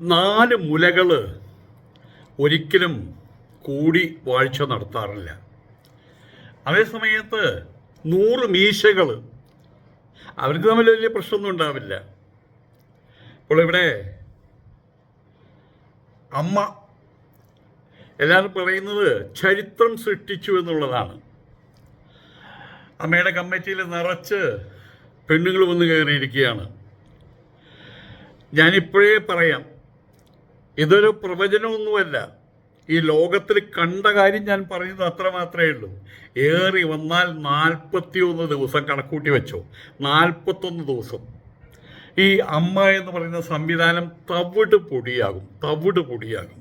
നാല് മുലകൾ ഒരിക്കലും കൂടി വാഴ്ച നടത്താറില്ല. അതേ സമയത്ത് നൂറ് മീശകൾ അവർക്ക് തമ്മിൽ വലിയ പ്രശ്നമൊന്നും ഉണ്ടാവില്ല. അപ്പോൾ ഇവിടെ അമ്മ എല്ലാവരും പറയുന്നത് ചരിത്രം സൃഷ്ടിച്ചു എന്നുള്ളതാണ്. അമ്മയുടെ കമ്മിറ്റിയിൽ നിറച്ച് പെണ്ണുങ്ങൾ വന്ന് കയറിയിരിക്കുകയാണ്. ഞാനിപ്പോഴേ പറയാം ഇതൊരു പ്രവചനമൊന്നുമല്ല. ഈ ലോകത്തിൽ കണ്ട കാര്യം ഞാൻ പറയുന്നത് അത്ര മാത്രമേ ഉള്ളൂ. ഏറി വന്നാൽ നാൽപ്പത്തിയൊന്ന് ദിവസം കണക്കൂട്ടി വെച്ചോ. നാൽപ്പത്തൊന്ന് ദിവസം. ഈ അമ്മ എന്ന് പറയുന്ന സംവിധാനം തവിട് പൊടിയാകും. തവിട് പൊടിയാകും.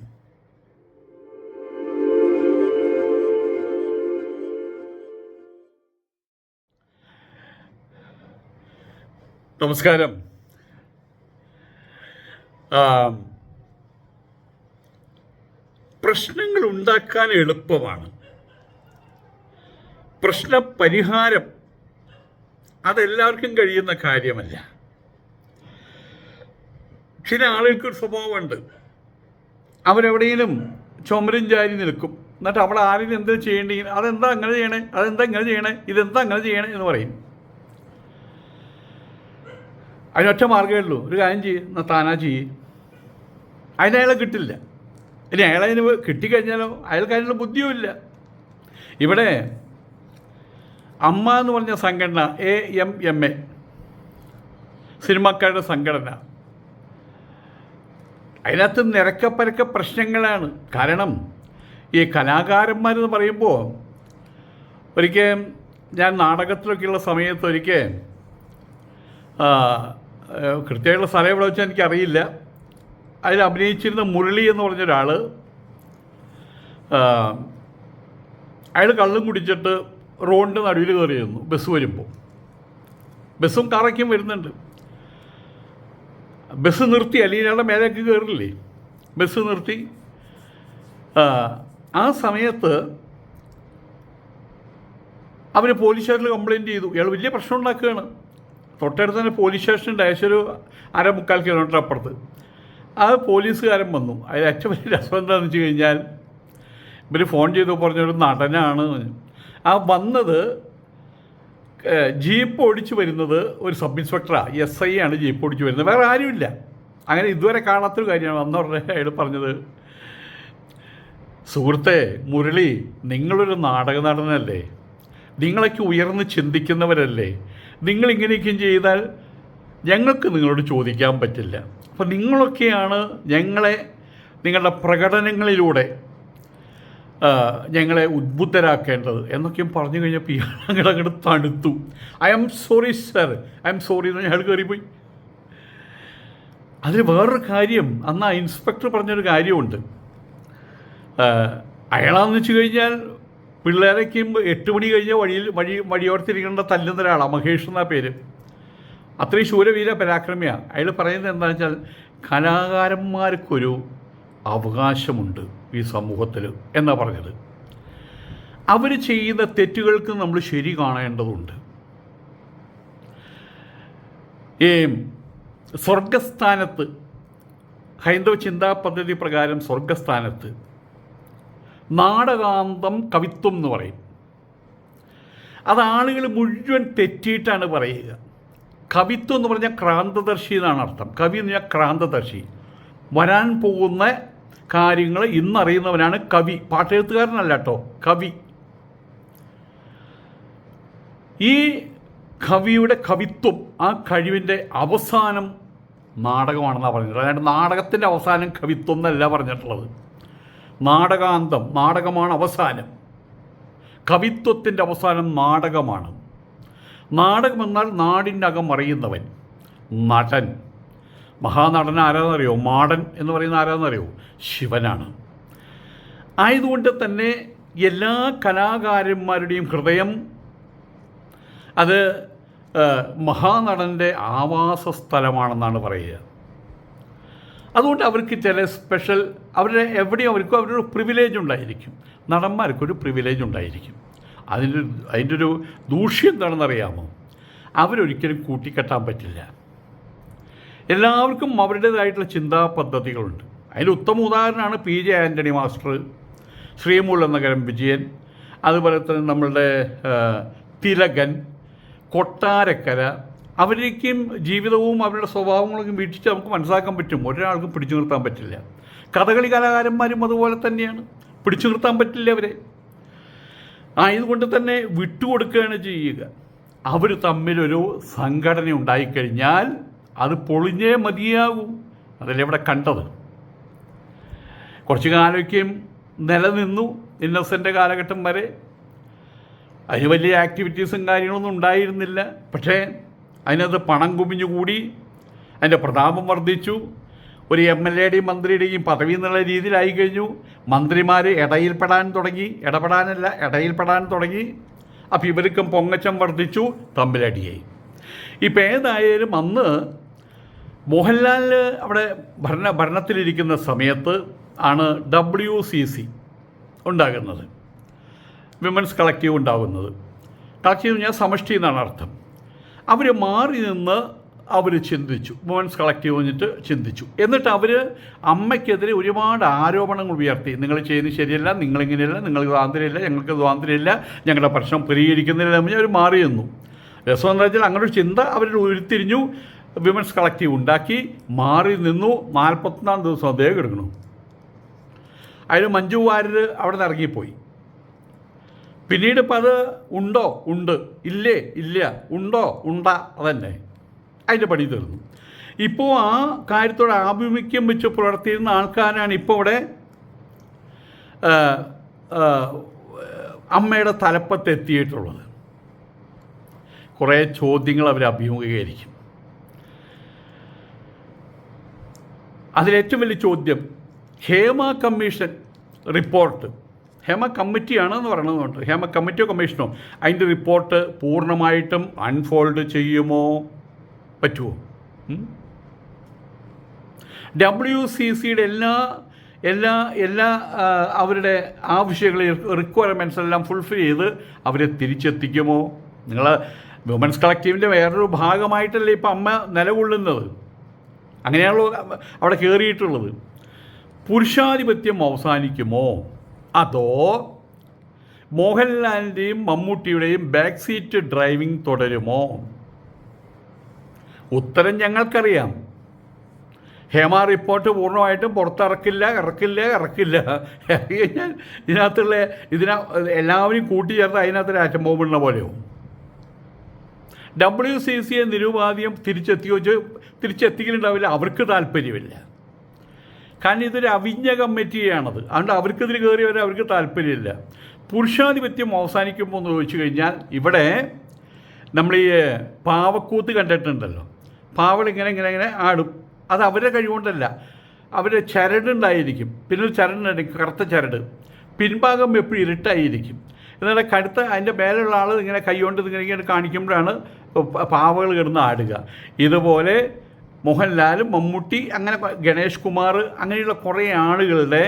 നമസ്കാരം. പ്രശ്നങ്ങൾ ഉണ്ടാക്കാൻ എളുപ്പമാണ്. പ്രശ്ന പരിഹാരം അതെല്ലാവർക്കും കഴിയുന്ന കാര്യമല്ല. ചില ആളുകൾക്ക് ഒരു സ്വഭാവമുണ്ട്. അവരെവിടെയെങ്കിലും ചുമരും ചാരി നിൽക്കും. എന്നിട്ട് അവിടെ ആരെങ്കിലും എന്ത് ചെയ്യേണ്ടി അതെന്താ അങ്ങനെ ചെയ്യണേ അതെന്താ ഇങ്ങനെ ചെയ്യണേ ഇതെന്താ അങ്ങനെ ചെയ്യണേ എന്ന് പറയും. അതിനൊറ്റ മാർഗമേ ഉള്ളൂ. ഒരു കാര്യം ചെയ്യ് താനാ ചെയ്യ്. അതിനയാളെ കിട്ടില്ല. ഇനി അയാളെ അതിന് കിട്ടിക്കഴിഞ്ഞാലോ? അയാൾക്കതിനുള്ള ബുദ്ധിയുമില്ല. ഇവിടെ അമ്മ എന്ന് പറഞ്ഞ സംഘടന എ എം എം എ സിനിമാക്കാരുടെ സംഘടന. അതിനകത്ത് നിരക്കപ്പരക്ക പ്രശ്നങ്ങളാണ്. കാരണം ഈ കലാകാരന്മാരെന്ന് പറയുമ്പോൾ ഒരിക്കൽ ഞാൻ നാടകത്തിലൊക്കെയുള്ള സമയത്ത് ഒരിക്കൽ കൃത്യമായിട്ടുള്ള സ്ഥലം എവിടെ വെച്ചാൽ എനിക്കറിയില്ല. അതിൽ അഭിനയിച്ചിരുന്ന മുരളി എന്ന് പറഞ്ഞ പറഞ്ഞൊരാൾ അയാൾ കള്ളും കുടിച്ചിട്ട് റോഡിന്റെ നടുവിൽ കയറിയിരുന്നു ബസ് വരുമ്പോൾ ബസ്സും കാറൊക്കെയും വരുന്നുണ്ട്. ബസ് നിർത്തി ഇയാളുടെ മേലേക്ക് കയറില്ലേ? ബസ് നിർത്തി. ആ, സമയത്ത് അവർ പോലീസ് സ്റ്റേഷനിൽ കംപ്ലയിന്റ് ചെയ്തു. ഇയാൾ വലിയ പ്രശ്നം ഉണ്ടാക്കുകയാണ്. തൊട്ടടുത്ത് തന്നെ പോലീസ് സ്റ്റേഷൻ ഉണ്ട് ഏകദേശം ഒരു അര മുക്കാൽ കിലോമീറ്റർ അപ്പുറത്ത്. ആ പോലീസുകാരൻ വന്നു. അതിൽ ഏറ്റവും വലിയ രസം എന്താണെന്ന് വെച്ച് കഴിഞ്ഞാൽ ഇവർ ഫോൺ ചെയ്തു പറഞ്ഞൊരു നടനാണ്. ആ വന്നത് ജീപ്പ് ഓടിച്ച് വരുന്നത് ഒരു സബ് ഇൻസ്പെക്ടറാണ് എസ് ഐ ആണ് ജീപ്പ് ഓടിച്ച് വരുന്നത്. വേറെ ആരുമില്ല. അങ്ങനെ ഇതുവരെ കാണാത്തൊരു കാര്യമാണ്. വന്ന ഉടനെ അയാൾ പറഞ്ഞത് സുഹൃത്തെ മുരളി നിങ്ങളൊരു നാടക നടനല്ലേ? നിങ്ങളൊക്കെ ഉയർന്ന് ചിന്തിക്കുന്നവരല്ലേ? നിങ്ങളിങ്ങനെയൊക്കെയും ചെയ്താൽ ഞങ്ങൾക്ക് നിങ്ങളോട് ചോദിക്കാൻ പറ്റില്ല. അപ്പോൾ നിങ്ങളൊക്കെയാണ് ഞങ്ങളെ നിങ്ങളുടെ പ്രകടനങ്ങളിലൂടെ ഞങ്ങളെ ഉദ്ബുദ്ധരാക്കേണ്ടത്. എന്നൊക്കെയും പറഞ്ഞു കഴിഞ്ഞപ്പോൾ ഇയാൾ അങ്ങോട്ട് അങ്ങോട്ട് തണുത്തു. I am sorry sir I am sorry എന്ന് അയാൾ കയറിപ്പോയി. അതിൽ വേറൊരു കാര്യം അന്ന് ആ ഇൻസ്പെക്ടർ പറഞ്ഞൊരു കാര്യമുണ്ട്. അയാളാന്ന് വെച്ച് കഴിഞ്ഞാൽ പിള്ളേരൊക്കെ എട്ട് മണി കഴിഞ്ഞാൽ വഴിയിൽ വഴി വഴിയോർത്തിരിക്കേണ്ട തല്ലുന്ന ഒരാളാണ് മഹേഷ് എന്നാ പേര്. അത്രയും ശൂരവീര പരാക്രമിയാണ് അയാൾ പറയുന്നത് എന്താണെന്ന് വെച്ചാൽ കലാകാരന്മാർക്കൊരു അവകാശമുണ്ട് ഈ സമൂഹത്തിൽ എന്നാ പറഞ്ഞത്. അവർ ചെയ്യുന്ന തെറ്റുകൾക്ക് നമ്മൾ ശരി കാണേണ്ടതുണ്ട്. ഈ സ്വർഗസ്ഥാനത്ത് ഹൈന്ദവ ചിന്താ പദ്ധതി പ്രകാരം സ്വർഗസ്ഥാനത്ത് നാടകാന്തം കവിത്വം എന്ന് പറയും. അത് ആളുകൾ മുഴുവൻ തെറ്റിയിട്ടാണ് പറയുക. കവിത്വം എന്ന് പറഞ്ഞാൽ ക്രാന്തദർശി എന്നാണ് അർത്ഥം. കവി എന്ന് പറഞ്ഞാൽ ക്രാന്തദർശി. വരാൻ പോകുന്ന കാര്യങ്ങൾ ഇന്നറിയുന്നവനാണ് കവി. പാട്ടെഴുത്തുകാരനല്ല കേട്ടോ കവി. ഈ കവിയുടെ കവിത്വം ആ കഴിവിന്റെ അവസാനം നാടകമാണെന്നാണ് പറഞ്ഞത്. അതായത് നാടകത്തിന്റെ അവസാനം കവിത്വം എന്നല്ല പറഞ്ഞിട്ടുള്ളത്. നാടകാന്തം നാടകമാണ് അവസാനം. കവിത്വത്തിന്റെ അവസാനം നാടകമാണ്. നാടകം എന്നാൽ അകം അറിയുന്നവൻ. നടൻ. മഹാനടൻ ആരാന്നറിയോ? മാടൻ എന്ന് പറയുന്ന ആരാന്നറിയോ? ശിവനാണ്. ആയതുകൊണ്ട് തന്നെ എല്ലാ കലാകാരന്മാരുടെയും ഹൃദയം അത് മഹാനടന്റെ ആവാസ സ്ഥലമാണെന്നാണ് പറയുക. അതുകൊണ്ട് അവർക്ക് ചില സ്പെഷ്യൽ അവരുടെ എവിടെയും അവർക്കും അവരൊരു പ്രിവിലേജ് ഉണ്ടായിരിക്കും. നടന്മാർക്കൊരു പ്രിവിലേജ് ഉണ്ടായിരിക്കും. അതിന്റെ അതിന്റെ ഒരു ദൂഷ്യം എന്താണെന്ന് അറിയാമോ അവരൊരിക്കലും കൂട്ടിക്കെട്ടാൻ പറ്റില്ല. എല്ലാവർക്കും അവരുടേതായിട്ടുള്ള ചിന്താ പദ്ധതികളുണ്ട് അതിൽ ഉത്തമ ഉദാഹരണമാണ് P J Antony master Sreemoolanagaram Vijayan അതുപോലെ തന്നെ നമ്മളുടെ തിലകൻ കൊട്ടാരക്കര അവരേക്കും ജീവിതവും അവരുടെ സ്വഭാവങ്ങളൊക്കെ വീക്ഷിച്ച് നമുക്ക് മനസ്സിലാക്കാൻ പറ്റും. ഒരാൾക്കും പിടിച്ചു നിർത്താൻ പറ്റില്ല. കഥകളി കലാകാരന്മാരും അതുപോലെ തന്നെയാണ്. പിടിച്ചു നിർത്താൻ പറ്റില്ല അവരെ. ആയതുകൊണ്ട് തന്നെ വിട്ടുകൊടുക്കുകയാണ് ചെയ്യുക. അവർ തമ്മിലൊരു സംഘടന ഉണ്ടായിക്കഴിഞ്ഞാൽ അത് പൊളിഞ്ഞേ മതിയാകും. അതല്ലേ ഇവിടെ കണ്ടത്? കുറച്ച് കാലമൊക്കെയും നിലനിന്നു ഇന്നസെന്റെ കാലഘട്ടം വരെ. അതിന് വലിയ ആക്ടിവിറ്റീസും കാര്യങ്ങളൊന്നും ഉണ്ടായിരുന്നില്ല. പക്ഷേ അതിനകത്ത് പണം കുമിഞ്ഞുകൂടി അതിന്റെ പ്രതാപം വർദ്ധിച്ചു. ഒരു എം എൽ എയുടെയും മന്ത്രിയുടെയും പദവി എന്നുള്ള രീതിയിലായി കഴിഞ്ഞു. മന്ത്രിമാർ ഇടയിൽപ്പെടാൻ തുടങ്ങി. ഇടപെടാനല്ല ഇടയിൽപ്പെടാൻ തുടങ്ങി. അപ്പോൾ ഇവർക്കും പൊങ്ങച്ചം വർദ്ധിച്ചു തമ്മിലടിയായി. ഇപ്പം ഏതായാലും അന്ന് മോഹൻലാൽ അവിടെ ഭരണ ഭരണത്തിലിരിക്കുന്ന സമയത്ത് ആണ് ഡബ്ല്യു സി സി ഉണ്ടാകുന്നത്. വിമൻസ് കളക്റ്റീവ് ഉണ്ടാകുന്നത്. കളക്റ്റീവ് ഞാൻ സമഷ്ടി എന്നാണ് അർത്ഥം. അവർ മാറി നിന്ന് അവർ ചിന്തിച്ചു. വുമൻസ് കളക്റ്റീവ് വന്നിട്ട് ചിന്തിച്ചു. എന്നിട്ട് അവർ അമ്മയ്ക്കെതിരെ ഒരുപാട് ആരോപണങ്ങൾ ഉയർത്തി. നിങ്ങൾ ചെയ്യുന്നത് ശരിയല്ല നിങ്ങളിങ്ങനെയല്ല നിങ്ങൾക്ക് സ്വാതന്ത്ര്യമില്ല ഞങ്ങൾക്ക് സ്വാതന്ത്ര്യമില്ല ഞങ്ങളുടെ പ്രശ്നം പരിഹരിക്കുന്നില്ല എന്ന് അവർ മാറി നിന്നു രസമെന്ന് വെച്ചാൽ അങ്ങനെ ഒരു ചിന്ത അവർ ഉരുത്തിരിഞ്ഞു. വിമൻസ് കളക്റ്റീവ് ഉണ്ടാക്കി മാറി നിന്നു. നാൽപ്പത്തിനാല് ദിവസം അദ്ദേഹം എടുക്കണം. അതിന് മഞ്ജു വാര്യർ അവിടെ നിന്ന് ഇറങ്ങിപ്പോയി. പിന്നീട് ഇപ്പം അത് ഉണ്ടോ? ഉണ്ട്. ഇല്ലേ? ഇല്ല. ഉണ്ടോ? ഉണ്ട? അതന്നെ. അതിന്റെ പണി തീർന്നു. ഇപ്പോൾ ആ കാര്യത്തോട് ആഭിമുഖ്യം വെച്ച് പുലർത്തിയിരുന്ന ആൾക്കാരാണ് ഇപ്പോൾ ഇവിടെ അമ്മയുടെ തലപ്പത്തെത്തിയിട്ടുള്ളത് കുറേ ചോദ്യങ്ങൾ അവർ അഭിമുഖീകരിക്കും. അതിലേറ്റവും വലിയ ചോദ്യം ഹേമ കമ്മീഷൻ റിപ്പോർട്ട്. ഹേമ കമ്മിറ്റിയാണെന്ന് പറയണതുകൊണ്ട് ഹേമ കമ്മിറ്റിയോ കമ്മീഷനോ? അതിന്റെ റിപ്പോർട്ട് പൂർണമായിട്ടും അൺഫോൾഡ് ചെയ്യുമോ? പറ്റുമോ ഡബ്ല്യു സി സിയുടെ എല്ലാ എല്ലാ എല്ലാ അവരുടെ ആവശ്യങ്ങളെ റിക്വയർമെന്റ്സ് എല്ലാം ഫുൾഫിൽ ചെയ്ത് അവരെ തിരിച്ചെത്തിക്കുമോ? നിങ്ങൾ വുമൻസ് കളക്റ്റീവിന്റെ വേറൊരു ഭാഗമായിട്ടല്ലേ ഇപ്പം അമ്മ നിലകൊള്ളുന്നത്? അങ്ങനെയാണല്ലോ അവിടെ കയറിയിട്ടുള്ളത് പുരുഷാധിപത്യം അവസാനിക്കുമോ? അതോ മോഹൻലാലിന്റെയും മമ്മൂട്ടിയുടെയും ബാക്ക് സീറ്റ് ഡ്രൈവിംഗ് തുടരുമോ? ഉത്തരം ഞങ്ങൾക്കറിയാം. ഹേമ റിപ്പോർട്ട് പൂർണമായിട്ടും പുറത്തിറക്കില്ല ഇറക്കില്ല ഇറക്കില്ല. ഇറക്കി കഴിഞ്ഞാൽ ഇതിനകത്തുള്ള ഇതിന എല്ലാവരെയും കൂട്ടിച്ചേർത്ത് അതിനകത്ത് ആറ്റം പോകുന്ന പോലെയോ ഡബ്ല്യു സി സിയെ നിരുപാധികം തിരിച്ചെത്തിയോ തിരിച്ചെത്തിക്കലുണ്ടാവില്ല. അവർക്ക് താല്പര്യമില്ല. കാരണം ഇതൊരു അവിഞ്ഞ കമ്മിറ്റിയാണത്. അതുകൊണ്ട് അവർക്കിതിൽ വരാൻ അവർക്ക് താല്പര്യമില്ല. പുരുഷാധിപത്യം അവസാനിക്കുമ്പോൾ എന്ന് ചോദിച്ചു കഴിഞ്ഞാൽ ഇവിടെ നമ്മൾ ഈ പാവക്കൂത്ത് കണ്ടിട്ടുണ്ടല്ലോ. പാവൾ ഇങ്ങനെ ഇങ്ങനെ ഇങ്ങനെ ആടും. അത് അവരുടെ കഴിവുകൊണ്ടല്ല. അവരുടെ ചരടുണ്ടായിരിക്കും പിന്നെ ഒരു ചരടുണ്ടായിരിക്കും കറുത്ത ചരട്. പിൻഭാഗം എപ്പോഴും ഇരുട്ടായിരിക്കും. എന്നാൽ കടുത്ത അതിന്റെ മേലുള്ള ആൾ ഇങ്ങനെ കൈകൊണ്ട് ഇങ്ങനെ ഇങ്ങനെ കാണിക്കുമ്പോഴാണ് പാവകൾ കിടന്ന് ആടുക. ഇതുപോലെ മോഹൻലാൽ മമ്മൂട്ടി അങ്ങനെ ഗണേഷ് കുമാർ അങ്ങനെയുള്ള കുറേ ആളുകളുടെ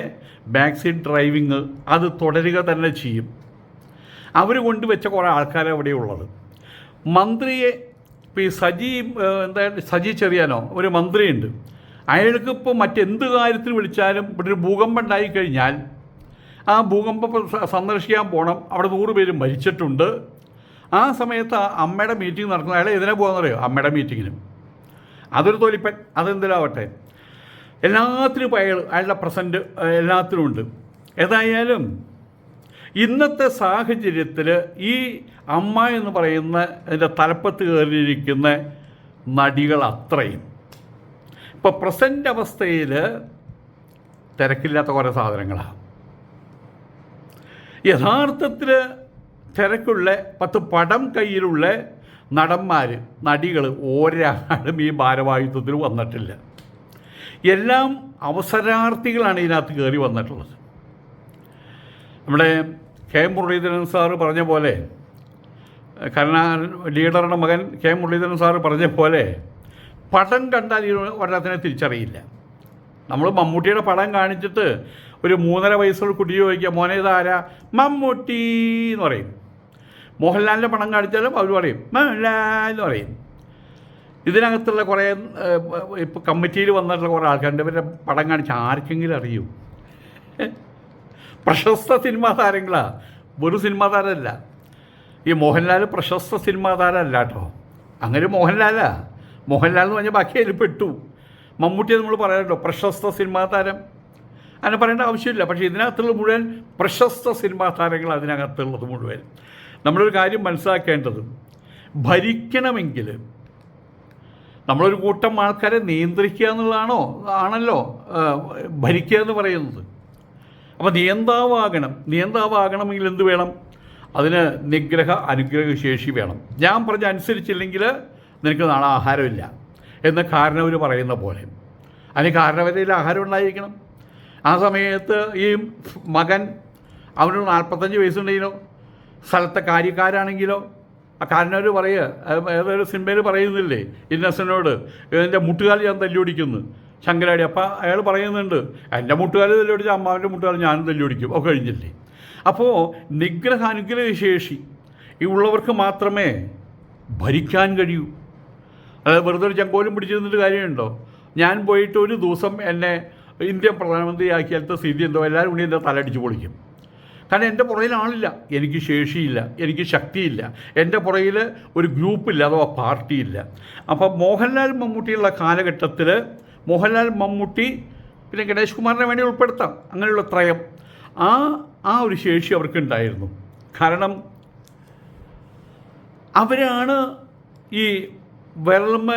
ബാക്ക് സീറ്റ് ഡ്രൈവിങ് അത് തുടരുക തന്നെ ചെയ്യും. അവർ കൊണ്ടുവച്ച കുറേ ആൾക്കാരെ അവിടെയുള്ളത്. മന്ത്രിയെ ഇപ്പോൾ ഈ സജി എന്താ സജി ചെറിയാനോ ഒരു മന്ത്രിയുണ്ട്. അയാൾക്ക് ഇപ്പോൾ മറ്റെന്ത് കാര്യത്തിൽ വിളിച്ചാലും ഇവിടെ ഒരു ഭൂകമ്പം ഉണ്ടായി കഴിഞ്ഞാൽ ആ ഭൂകമ്പം സന്ദർശിക്കാൻ പോകണം അവിടെ നൂറ് പേര് മരിച്ചിട്ടുണ്ട്. ആ സമയത്ത് അമ്മയുടെ മീറ്റിംഗ് നടക്കുന്നത് അയാൾ എതിനെ പോകാമെന്നറിയോ അമ്മയുടെ മീറ്റിങ്ങിനും അതൊരു തൊലിപ്പൻ അതെന്തിലാവട്ടെ എല്ലാത്തിനും അയാൾ അയാളുടെ പ്രസന്റ് എല്ലാത്തിനും ഉണ്ട് ഏതായാലും ഇന്നത്തെ സാഹചര്യത്തിൽ ഈ അമ്മ എന്ന് പറയുന്ന അതിന്റെ തലപ്പത്ത് കയറിയിരിക്കുന്ന നടികൾ അത്രയും. ഇപ്പോൾ പ്രസന്റ് അവസ്ഥയിൽ തിരക്കില്ലാത്ത കുറേ സാധനങ്ങളാണ്. യഥാർത്ഥത്തിൽ തിരക്കുള്ള പത്ത് പടം കയ്യിലുള്ള നടന്മാർ നടികൾ ഒരാളും ഈ ഭാരവാഹിത്വത്തിൽ വന്നിട്ടില്ല. എല്ലാം അവസരാർത്ഥികളാണ് ഇതിനകത്ത് കയറി വന്നിട്ടുള്ളത്. നമ്മുടെ കെ മുരളീധരൻ സാറ് പറഞ്ഞ പോലെ കരുണാ ലീഡറുടെ മകൻ കെ മുരളീധരൻ സാറ് പറഞ്ഞ പോലെ പടം കണ്ടാൽ ഈ ഒരാത്തിനെ തിരിച്ചറിയില്ല. നമ്മൾ മമ്മൂട്ടിയുടെ പടം കാണിച്ചിട്ട് ഒരു മൂന്നര വയസ്സുള്ള കുട്ടി ചോദിക്കുക മോനെ ഇതാരാ മമ്മൂട്ടി എന്ന് പറയും. മോഹൻലാലിന്റെ പടം കാണിച്ചാലും അവർ പറയും മോഹൻലാൽ എന്ന് പറയും. ഇതിനകത്തുള്ള കുറേ ഇപ്പോൾ കമ്മിറ്റിയിൽ വന്നിട്ടുള്ള കുറേ ആൾക്കാരുണ്ട്. ഇവരുടെ പടം കാണിച്ച് ആർക്കെങ്കിലും അറിയൂ? പ്രശസ്ത സിനിമാ താരങ്ങളാണ് ഒരു സിനിമാ താരമല്ല ഈ മോഹൻലാൽ പ്രശസ്ത സിനിമാ താരമല്ല കേട്ടോ. അങ്ങനെ മോഹൻലാലാ. മോഹൻലാൽ എന്ന് പറഞ്ഞാൽ ബാക്കി അതിൽ പെട്ടു. മമ്മൂട്ടി നമ്മൾ പറയാറുണ്ടോ? പ്രശസ്ത സിനിമാ താരം. അങ്ങനെ പറയേണ്ട ആവശ്യമില്ല. പക്ഷേ ഇതിനകത്തുള്ള മുഴുവൻ പ്രശസ്ത സിനിമാ താരങ്ങൾ അതിനകത്തുള്ളത് മുഴുവൻ. നമ്മളൊരു കാര്യം മനസ്സിലാക്കേണ്ടത്. ഭരിക്കണമെങ്കിൽ നമ്മളൊരു കൂട്ടം ആൾക്കാരെ നിയന്ത്രിക്കുക എന്നുള്ളതാണോ? ആണല്ലോ. ഭരിക്കുക എന്ന് പറയുന്നത്. അപ്പോൾ നിയന്താവാകണം. നിയന്താവാകണമെങ്കിൽ എന്ത് വേണം? അതിന് നിഗ്രഹ അനുഗ്രഹ ശേഷി വേണം. ഞാൻ പറഞ്ഞ അനുസരിച്ചില്ലെങ്കിൽ നിനക്ക് നാളെ ആഹാരമില്ല. എന്ന് കാരണവർ പറയുന്ന പോലെ. അതിന് കാരണവരയിൽ ആഹാരം ഉണ്ടായിരിക്കണം. ആ സമയത്ത് ഈ മകൻ അവന് നാൽപ്പത്തഞ്ച് വയസ്സുണ്ടെങ്കിലോ സ്ഥലത്തെ കാര്യക്കാരാണെങ്കിലോ ആ കാരണവർ പറയുക ഏതൊരു സിനിമയിൽ പറയുന്നില്ലേ ഇന്നസനോട് എന്റെ മുട്ടുകാലി ഞാൻ തല്ലുപിടിക്കുന്നു. ശങ്കരാടി അപ്പം അയാൾ പറയുന്നുണ്ട് എന്റെ മുട്ടുകാൽ തല്ലുപിടിച്ച അമ്മാവിന്റെ മുട്ടുകാൽ ഞാനും തല്ലുപിടിക്കും ഒക്കെ കഴിഞ്ഞില്ലേ? അപ്പോൾ നിഗ്രഹ അനുഗ്രഹ ശേഷി ഈ ഉള്ളവർക്ക് മാത്രമേ ഭരിക്കാൻ കഴിയൂ. അതായത് വെറുതെ ഒരു ചങ്കോലും പിടിച്ചിരുന്നിട്ട് കാര്യമുണ്ടോ? ഞാൻ പോയിട്ട് ഒരു ദിവസം എന്നെ ഇന്ത്യൻ പ്രധാനമന്ത്രിയാക്കിയാലത്തെ സ്ഥിതി എന്തോ എല്ലാവരും കൂടി എന്റെ തലടിച്ച് പൊളിക്കും. കാരണം എന്റെ പുറയിൽ ആളില്ല. എനിക്ക് ശേഷിയില്ല. എനിക്ക് ശക്തിയില്ല. എന്റെ പുറയിൽ ഒരു ഗ്രൂപ്പില്ല. അഥവാ പാർട്ടിയില്ല. അപ്പോൾ മോഹൻലാൽ മമ്മൂട്ടിയുള്ള കാലഘട്ടത്തിൽ മോഹൻലാൽ മമ്മൂട്ടി പിന്നെ ഗണേഷ് കുമാറിനെ വേണ്ടി ഉൾപ്പെടുത്താം. അങ്ങനെയുള്ള ത്രയം. ആ ആ ഒരു ശേഷി അവർക്കുണ്ടായിരുന്നു. കാരണം അവരാണ് ഈ വിരൽമ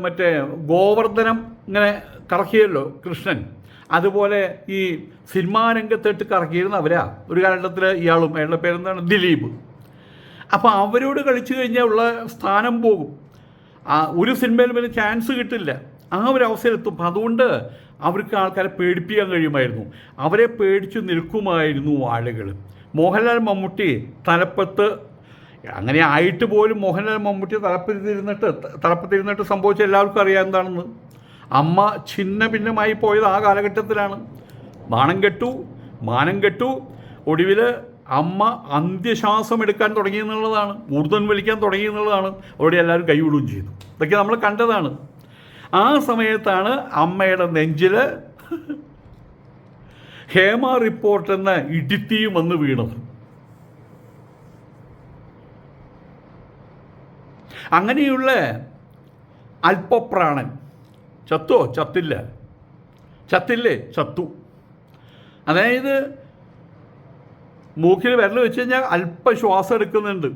മറ്റേ ഗോവർദ്ധനം ഇങ്ങനെ കറക്കിയല്ലോ കൃഷ്ണൻ. അതുപോലെ ഈ സിനിമാ രംഗത്തേട്ട് കറക്കിയിരുന്ന അവരാ. ഒരു കാലഘട്ടത്തിൽ ഇയാളും അയാളുടെ പേരെന്താണ്? ദിലീപ്. അപ്പോൾ അവരോട് കളിച്ചു കഴിഞ്ഞാൽ ഉള്ള സ്ഥാനം പോകും. ആ ഒരു സിനിമയിൽ പിന്നെ ചാൻസ് കിട്ടില്ല. ആ ഒരു അവസരത്തും അപ്പം അതുകൊണ്ട് അവർക്ക് ആൾക്കാരെ പേടിപ്പിക്കാൻ കഴിയുമായിരുന്നു. അവരെ പേടിച്ചു നിൽക്കുമായിരുന്നു ആളുകൾ മോഹൻലാൽ മമ്മൂട്ടി തലപ്പത്ത് അങ്ങനെ ആയിട്ട് പോലും മോഹൻലാൽ മമ്മൂട്ടി തലപ്പത്തിരുന്നിട്ട് തലപ്പത്തിരുന്നിട്ട് സംഭവിച്ച എല്ലാവർക്കും അറിയാം എന്താണെന്ന്. അമ്മ ഛിന്ന ഭിന്നമായി പോയത് ആ കാലഘട്ടത്തിലാണ്. നാണം കെട്ടു മാനം കെട്ടു. ഒടുവിൽ അമ്മ അന്ത്യശ്വാസം എടുക്കാൻ തുടങ്ങി എന്നുള്ളതാണ് ഊർധ്വൻ വലിക്കാൻ തുടങ്ങി എന്നുള്ളതാണ്. അവിടെ എല്ലാവരും കൈവിടുകയും ചെയ്തു. ഇതൊക്കെ നമ്മൾ കണ്ടതാണ്. ആ സമയത്താണ് അമ്മയുടെ നെഞ്ചിൽ ഹേമ റിപ്പോർട്ട് എന്ന ഇടിത്തിയും വന്ന് വീണത്. അങ്ങനെയുള്ള അല്പപ്രാണൻ. ചത്തോ? ചത്തില്ല. ചത്തില്ലേ? ചത്തു. അതായത് മൂക്കിൽ വിരൽ വെച്ച് കഴിഞ്ഞാൽ അല്പ ശ്വാസം എടുക്കുന്നുണ്ട്.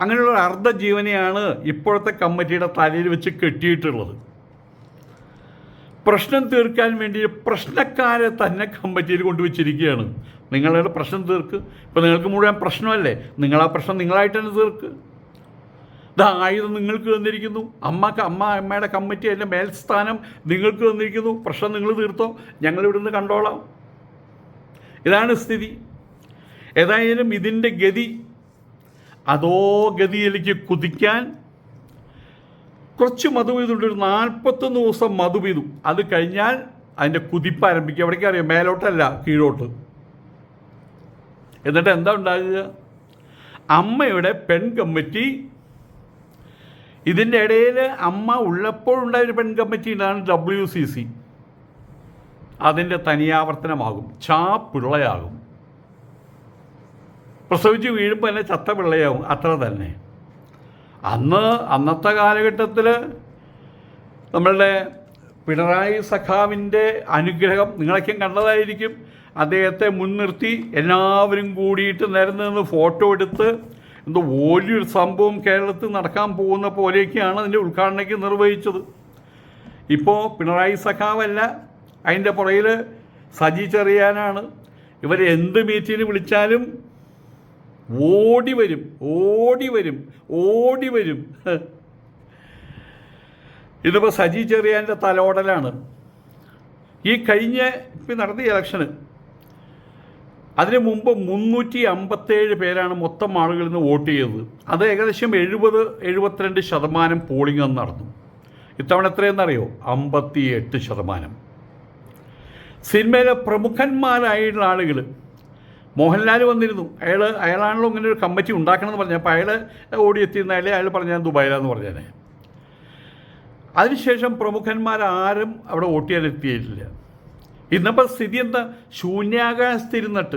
അങ്ങനെയുള്ള ഒരു അർദ്ധജീവനെയാണ് ഇപ്പോഴത്തെ കമ്മിറ്റിയുടെ തലയിൽ വെച്ച് കെട്ടിയിട്ടുള്ളത്. പ്രശ്നം തീർക്കാൻ വേണ്ടി പ്രശ്നക്കാരെ തന്നെ കമ്മിറ്റിയിൽ കൊണ്ടുവച്ചിരിക്കുകയാണ്. നിങ്ങളുടെ പ്രശ്നം തീർക്ക്. ഇപ്പോൾ നിങ്ങൾക്ക് മുഴുവൻ പ്രശ്നമല്ലേ? നിങ്ങൾ ആ പ്രശ്നം നിങ്ങളായിട്ട് തന്നെ തീർക്ക്. ഇത് ആയുധം നിങ്ങൾക്ക് തന്നിരിക്കുന്നു. അമ്മയ്ക്ക് അമ്മ അമ്മയുടെ കമ്മിറ്റി അതിന്റെ മേൽസ്ഥാനം നിങ്ങൾക്ക് തന്നിരിക്കുന്നു. പ്രശ്നം നിങ്ങൾ തീർത്തോ? ഞങ്ങൾ ഇവിടുന്ന് കണ്ടോളാം. ഇതാണ് സ്ഥിതി. ഏതായാലും ഇതിന്റെ ഗതി അതോ ഗതിയിലേക്ക് കുതിക്കാൻ കുറച്ച് മധുപീതുണ്ട് ഒരു നാൽപ്പത്തൊന്ന് ദിവസം മധുപീതു അത് കഴിഞ്ഞാൽ അതിന്റെ കുതിപ്പ് ആരംഭിക്കുക എവിടേക്ക് അറിയാം? മേലോട്ടല്ല കീഴോട്ട്. എന്നിട്ട് എന്താ ഉണ്ടാകുക? അമ്മയുടെ പെൺ കമ്മിറ്റി ഇതിന്റെ ഇടയിൽ അമ്മ ഉള്ളപ്പോഴുണ്ടായ ഒരു പെൺ കമ്മിറ്റി ഉണ്ടാണ് ഡബ്ല്യു സി സി അതിന്റെ തനിയാവർത്തനമാകും ചാപ്പിള്ളയാകും പ്രസവിച്ച് വീഴുമ്പോൾ തന്നെ ചത്ത പിള്ളയാവും. അത്ര തന്നെ. അന്ന് അന്നത്തെ കാലഘട്ടത്തിൽ നമ്മളുടെ പിണറായി സഖാവിന്റെ അനുഗ്രഹം നിങ്ങളൊക്കെ കണ്ടതായിരിക്കും. അദ്ദേഹത്തെ മുൻനിർത്തി എല്ലാവരും കൂടിയിട്ട് നിരന്ന് നിന്ന് ഫോട്ടോ എടുത്ത് എന്തോ വലിയൊരു സംഭവം കേരളത്തിൽ നടക്കാൻ പോകുന്ന പോലെയൊക്കെയാണ് അതിന്റെ ഉദ്ഘാടനയ്ക്ക് നിർവഹിച്ചത്. ഇപ്പോൾ പിണറായി സഖാവല്ല അതിന്റെ പുറയിൽ സജി ചെറിയാനാണ്. ഇവർ എന്ത് മീറ്റിങ്ങിന് വിളിച്ചാലും ഓടി വരും ഓടി വരും ഓടി വരും ഇതിപ്പോൾ സജി ചെറിയാന്റെ തലോടലാണ്. ഈ കഴിഞ്ഞ ഇപ്പം നടന്ന ഇലക്ഷന് അതിന് മുമ്പ് മുന്നൂറ്റി അമ്പത്തേഴ് പേരാണ് മൊത്തം ആളുകളിൽ നിന്ന് വോട്ട് ചെയ്തത്. അത് ഏകദേശം എഴുപത് എഴുപത്തിരണ്ട് ശതമാനം പോളിംഗ് അന്ന് നടന്നു. ഇത്തവണ എത്രയെന്നറിയോ? അമ്പത്തി എട്ട് ശതമാനം. സിനിമയിലെ പ്രമുഖന്മാരായിട്ടുള്ള ആളുകൾ മോഹൻലാൽ വന്നിരുന്നു. അയാൾ അയാളാണല്ലോ ഇങ്ങനെ ഒരു കമ്മിറ്റി ഉണ്ടാക്കണമെന്ന് പറഞ്ഞു അപ്പോൾ അയാൾ ഓടിയെത്തിയിരുന്നാലേ അയാൾ പറഞ്ഞ ഞാൻ ദുബായിലാന്ന് പറഞ്ഞേനെ. അതിനുശേഷം പ്രമുഖന്മാരാരും അവിടെ വോട്ട് ചെയ്യാൻ എത്തിയിട്ടില്ല. ഇന്നിപ്പോൾ സ്ഥിതി എന്താ? ശൂന്യാകാശത്തിരുന്നിട്ട്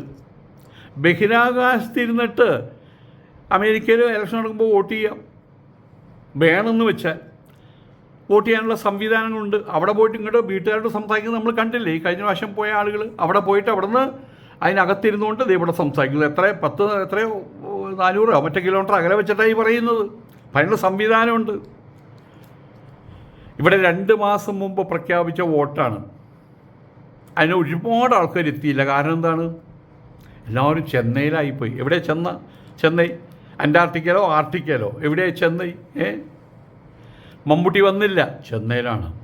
ബഹിരാകാശത്തിരുന്നിട്ട് അമേരിക്കയിൽ ഇലക്ഷൻ നടക്കുമ്പോൾ വോട്ട് ചെയ്യാം. വേണമെന്ന് വെച്ചാൽ വോട്ട് ചെയ്യാനുള്ള സംവിധാനങ്ങളുണ്ട്. അവിടെ പോയിട്ട് ഇങ്ങോട്ട് വീട്ടുകാരോട് സംസാരിക്കുന്നത് നമ്മൾ കണ്ടില്ലേ? ഈ കഴിഞ്ഞ പ്രാവശ്യം പോയ ആളുകൾ അവിടെ പോയിട്ട് അവിടെ നിന്ന് അതിനകത്തിരുന്നുകൊണ്ട് ദേ ഇവിടെ സംസാരിക്കുന്നത്. എത്ര പത്ത് എത്രയോ നാനൂറോ മറ്റേ കിലോമീറ്റർ അകലെ വെച്ചിട്ടാണ് ഈ പറയുന്നത്. ഭയങ്കര സംവിധാനമുണ്ട്. ഇവിടെ രണ്ട് മാസം മുമ്പ് പ്രഖ്യാപിച്ച വോട്ടാണ്. അതിന് ഒരുപാട് ആൾക്കാർ എത്തിയില്ല. കാരണം എന്താണ്? എല്ലാവരും ചെന്നൈയിലായിപ്പോയി. എവിടെ? ചെന്ന ചെന്നൈ. അന്റാർട്ടിക്കലോ ആർട്ടിക്കലോ എവിടെ? ചെന്നൈ. ഏ? മമ്മൂട്ടി വന്നില്ല. ചെന്നൈയിലാണ്.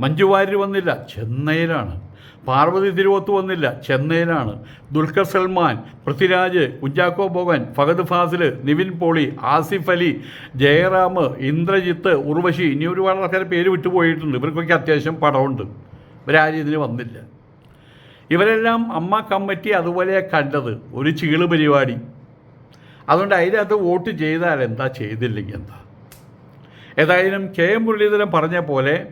മഞ്ജു വാര്യർ വന്നില്ല. ചെന്നൈയിലാണ്. പാർവതി തിരുവോത്ത് വന്നില്ല. ചെന്നൈയിലാണ്. ദുൽഖർ സൽമാൻ പൃഥ്വിരാജ് കുഞ്ചാക്കോ ഭവൻ ഫഹദ് ഫാസിൽ നിവിൻ പോളി ആസിഫ് അലി ജയറാം ഇന്ദ്രജിത്ത് ഉർവശി ഇനി ഒരുപാട് ആൾക്കാരെ പേര് വിട്ടുപോയിട്ടുണ്ട് ഇവർക്കൊക്കെ അത്യാവശ്യം പടമുണ്ട്. ഇവരാരും ഇതിന് വന്നില്ല. ഇവരെല്ലാം അമ്മ കമ്മിറ്റി അതുപോലെ കണ്ടത്. ഒരു ചീൾ പരിപാടി. അതുകൊണ്ട് അതിനകത്ത് വോട്ട് ചെയ്താൽ എന്താ ചെയ്തില്ലെങ്കിൽ എന്താ? ഏതായാലും കെ എം മുരളീധരൻ പറഞ്ഞ പോലെ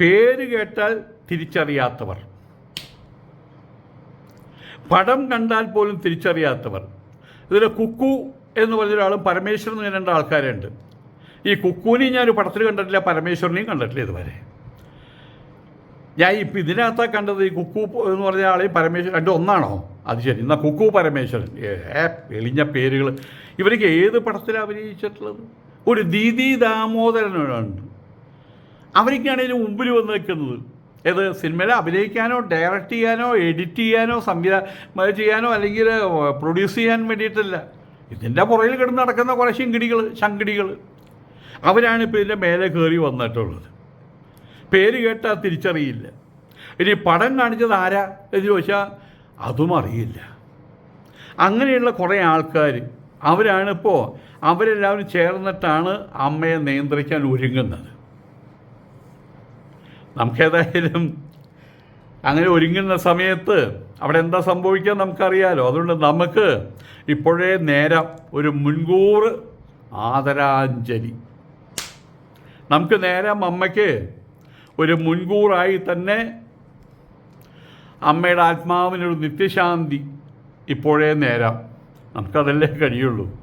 പേര് കേട്ടാൽ തിരിച്ചറിയാത്തവർ. പടം കണ്ടാൽ പോലും തിരിച്ചറിയാത്തവർ. ഇതിൽ കുക്കു എന്ന് പറഞ്ഞൊരാളും പരമേശ്വരൻ എന്ന് രണ്ട് ആൾക്കാരുണ്ട് ഈ കുക്കുവിനെയും ഞാനൊരു പടത്തിൽ കണ്ടിട്ടില്ല പരമേശ്വരനെയും കണ്ടിട്ടില്ല ഇതുവരെ. ഞാൻ ഇപ്പം ഇതിനകത്താ കണ്ടത് ഈ കുക്കു എന്ന് പറഞ്ഞ ആളെയും പരമേശ്വരൻ രണ്ടും ഒന്നാണോ? അത് ശരി. എന്നാൽ കുക്കു പരമേശ്വരൻ. ഏ എളിഞ്ഞ പേരുകൾ. ഇവർക്ക് ഏത് പടത്തിലാണ് അഭിനയിച്ചിട്ടുള്ളത്? ഒരു ദീദി ദാമോദരനുണ്ട് അവരൊക്കെയാണ് ഇതിന് മുമ്പിൽ വന്ന് നിൽക്കുന്നത്. ഏത് സിനിമയിൽ അഭിനയിക്കാനോ ഡയറക്റ്റ് ചെയ്യാനോ എഡിറ്റ് ചെയ്യാനോ സംവിധാനം ചെയ്യാനോ അല്ലെങ്കിൽ പ്രൊഡ്യൂസ് ചെയ്യാൻ വേണ്ടിയിട്ടല്ല. ഇതിന്റെ പുറകിൽ കിടന്ന് നടക്കുന്ന കുറേ ശിങ്കിടികൾ ശങ്കിടികൾ അവരാണ് ഇപ്പോൾ ഇതിന്റെ മേലെ കയറി വന്നിട്ടുള്ളത്. പേര് കേട്ടാൽ തിരിച്ചറിയില്ല. ഇനി പടം കാണിച്ചത് ആരാ എന്ന് ചോദിച്ചാൽ അതും അറിയില്ല. അങ്ങനെയുള്ള കുറേ ആൾക്കാർ അവരാണിപ്പോൾ അവരെല്ലാവരും ചേർന്നിട്ടാണ് അമ്മയെ നിയന്ത്രിക്കാൻ ഒരുങ്ങുന്നത്. നമുക്കേതായാലും അങ്ങനെ ഒരുങ്ങുന്ന സമയത്ത് അവിടെ എന്താ സംഭവിക്കുക നമുക്കറിയാലോ. അതുകൊണ്ട് നമുക്ക് ഇപ്പോഴേ നേരം ഒരു മുൻകൂർ ആദരാഞ്ജലി. നമുക്ക് നേരം അമ്മയ്ക്ക് ഒരു മുൻകൂറായി തന്നെ അമ്മയുടെ ആത്മാവിനൊരു നിത്യശാന്തി ഇപ്പോഴേ നേരം. നമുക്കതല്ലേ കഴിയുള്ളൂ.